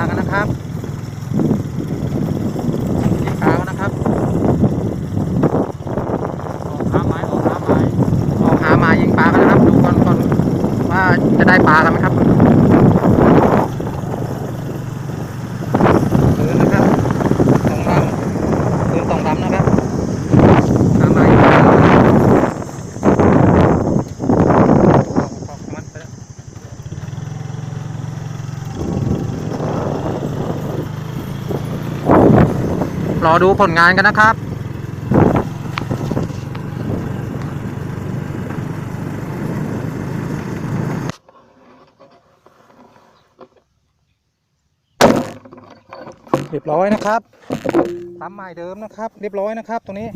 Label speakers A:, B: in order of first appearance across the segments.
A: ากันนะครับยิงปลาวนนะครับ
B: ออกหาไม้ออกหาไม้
A: ออกหาหมายิงปลากันนะครับ ดูก่อนก่อนว่าจะได้ปลากันไหมครับพื้นนะครับสองลำพื้นสองลำนะครับหาหมายิงปลากันนะครับออกมันไปแล้ว รอดูผลงานกันนะครับเรียบร้อยนะครับตามหมายเดิมนะครับ เรียบร้อยนะครับตรงนี้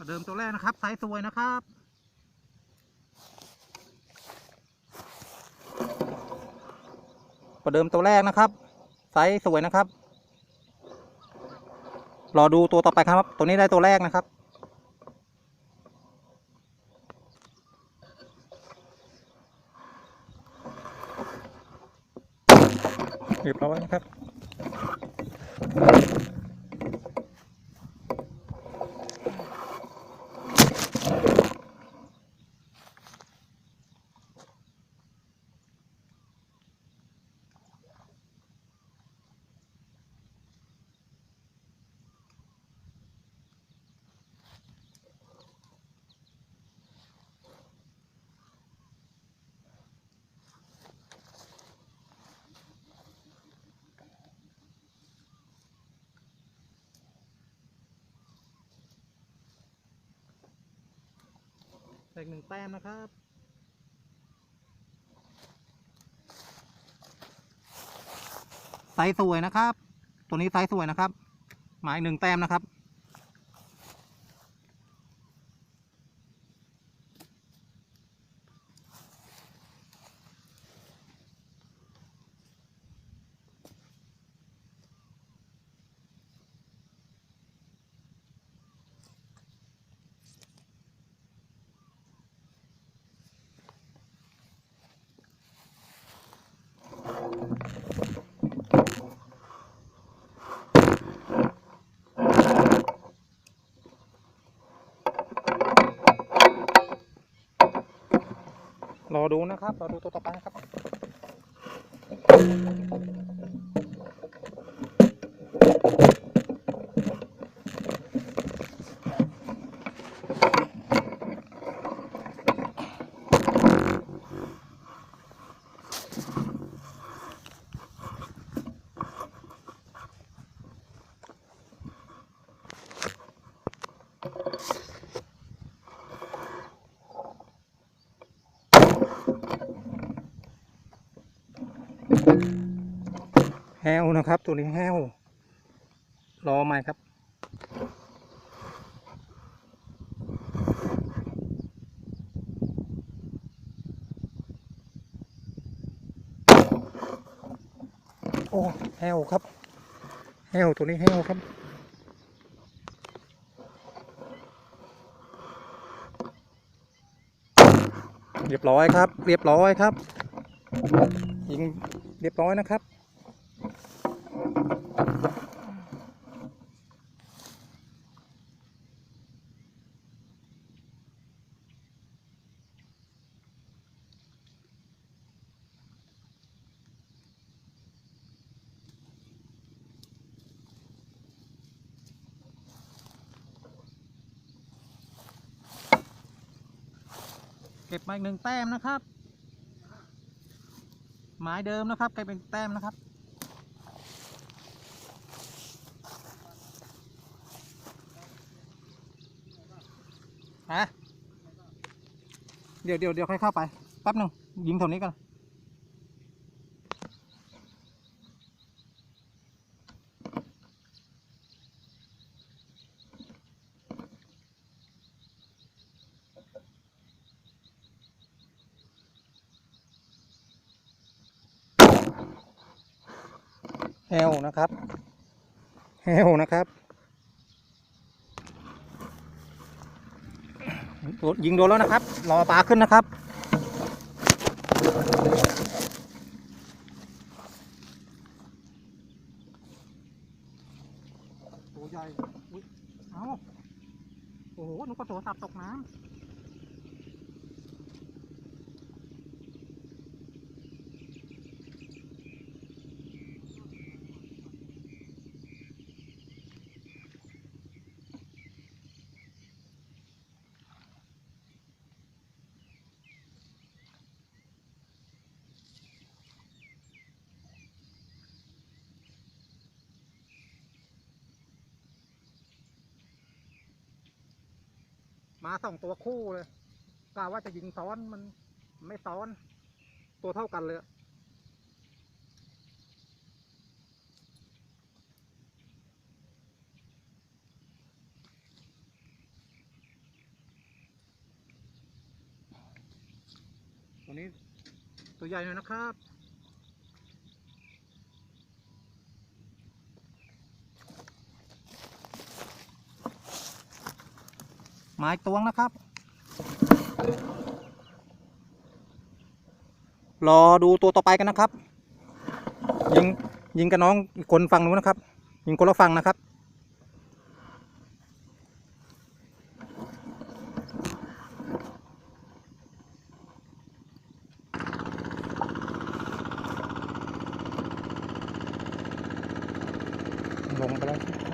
A: ประเดิมตัวแรกนะครับไซส์สวยนะครับประเดิมตัวแรกนะครับไซส์สวยนะครับ รอดูตัวต่อไปครับ ตัวนี้ได้ตัวแรกนะครับ เรียบร้อยนะครับ ตกหนึ่งแต้มนะครับ ไซส์สวยนะครับ ตัวนี้ไซส์สวยนะครับ หมายหนึ่งแต้มนะครับ ดูนะครับรอดูตัวต่อไปนะครับ แห้วนะครับ ตัวนี้แห้วรอใหม่ครับ โอ้แห้วครับแห้วตัวนี้แห้วครับเรียบร้อยครับ เรียบร้อยครับ ยิงเรียบร้อยนะครับ เก็บมาอีกหนึ่งแต้มนะครับ มายเดิมนะครับกลายเป็นแต้มนะครับ ฮะ เดี๋ยวเดี๋ยวเดี๋ยวใครเข้าไป แป๊บหนึ่งยิงแถวนี้กัน เฮลนะครับเฮลนะครับยิงโดนแล้วนะครับ รอปลาขึ้นนะครับ ตัวใหญ่ อุ๊ยเอาโอ้โหนึกว่าโทรศัพท์ตกน้ำ มาสองตัวคู่เลยกะว่าจะยิงซ้อนมันไม่ซ้อน ตัวเท่ากันเลย ตัวนี้ตัวใหญ่หน่อยนะครับ ไม้ตวงนะครับ รอดูตัวต่อไปกันนะครับ ยิงยิงกับน้องอีกคนฝั่งนู้นนะครับ ยิงคนละฝั่งนะครับลงไปแล้ว